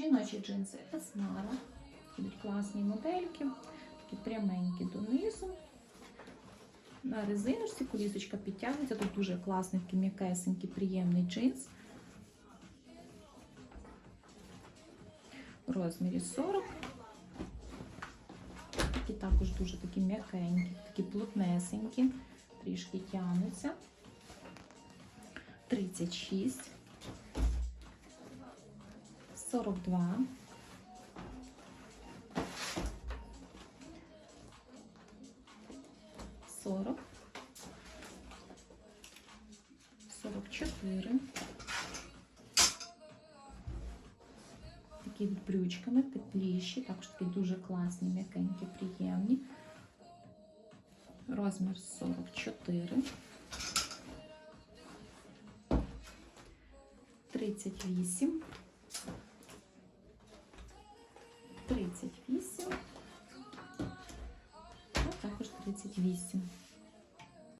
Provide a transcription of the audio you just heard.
Жіночі джинси Esmara. Будуть класні модельки, такі пряменькі донизу. На резиночці колісочка підтягується. Тут дуже класний, такий м'якесенький, приємний джинс. В розмірі 40. Такі також дуже такі м'якенькі, такі плотнесенькі, трішки тягнуться. 36. 42. 40, 44. Такі з брючками, тепліші, також такі дуже класні, м'якенькі, приємні. Розмір 44. 38. 38. А також 38.